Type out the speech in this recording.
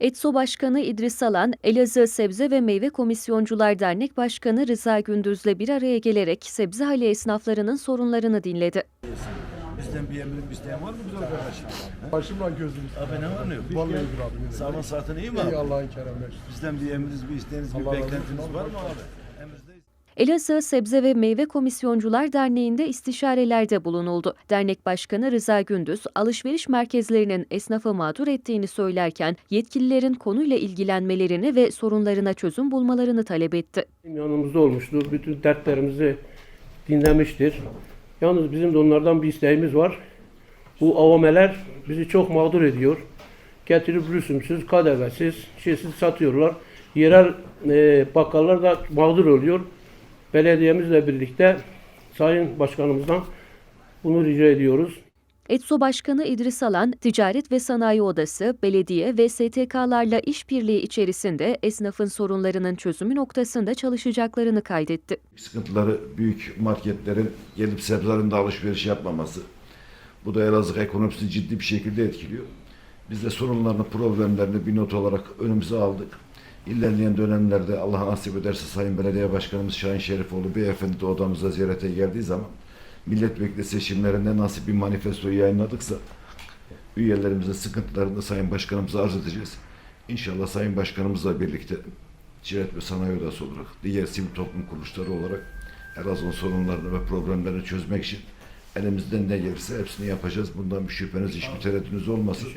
ETSO Başkanı İdris Alan, Elazığ Sebze ve Meyve Komisyoncular Dernek Başkanı Rıza Gündüz'le bir araya gelerek sebze hali esnaflarının sorunlarını dinledi. Bizden bir emrin bir isteyen var mı güzel kardeşim? Başımla gözüm. Abi ne var ne yok? Vallahi abi. Sağlığın saatin iyi mi İyi abi? Allah'ın keremler. Bizden bir emriniz, bir isteğiniz, bir beklentiniz var mı abi? Elazığ Sebze ve Meyve Komisyoncular Derneği'nde istişarelerde bulunuldu. Dernek Başkanı Rıza Gündüz, alışveriş merkezlerinin esnafı mağdur ettiğini söylerken yetkililerin konuyla ilgilenmelerini ve sorunlarına çözüm bulmalarını talep etti. Yanımızda olmuştur. Bütün dertlerimizi dinlemiştir. Yalnız bizim de onlardan bir isteğimiz var. Bu avameler bizi çok mağdur ediyor. Getirip rüsumsüz, kadevesiz, şeysiz satıyorlar. Yerel e, bakkallar da mağdur oluyor. Belediyemizle birlikte Sayın Başkanımızdan bunu rica ediyoruz. ETSO Başkanı İdris Alan, Ticaret ve Sanayi Odası, belediye ve STK'larla işbirliği içerisinde esnafın sorunlarının çözümü noktasında çalışacaklarını kaydetti. sıkıntıları büyük marketlerin gelip sebzelerinde alışveriş yapmaması. Bu da Elazığ ekonomisini ciddi bir şekilde etkiliyor. Biz de sorunlarını, problemlerini bir not olarak önümüze aldık. İlerleyen dönemlerde Allah nasip ederse Sayın Belediye Başkanımız Şahin Şerifoğlu Beyefendi de odamıza ziyarete geldiği zaman milletvekili seçimlerinde nasıl bir manifestoyu yayınladıksa üyelerimizin sıkıntılarını Sayın Başkanımıza arz edeceğiz. İnşallah Sayın Başkanımızla birlikte Ticaret ve Sanayi Odası olarak, diğer sivil toplum kuruluşları olarak Elazığ'ın sorunlarını ve problemlerini çözmek için elimizden ne gelirse hepsini yapacağız. Bundan bir şüpheniz, hiçbir tereddütünüz olmasın.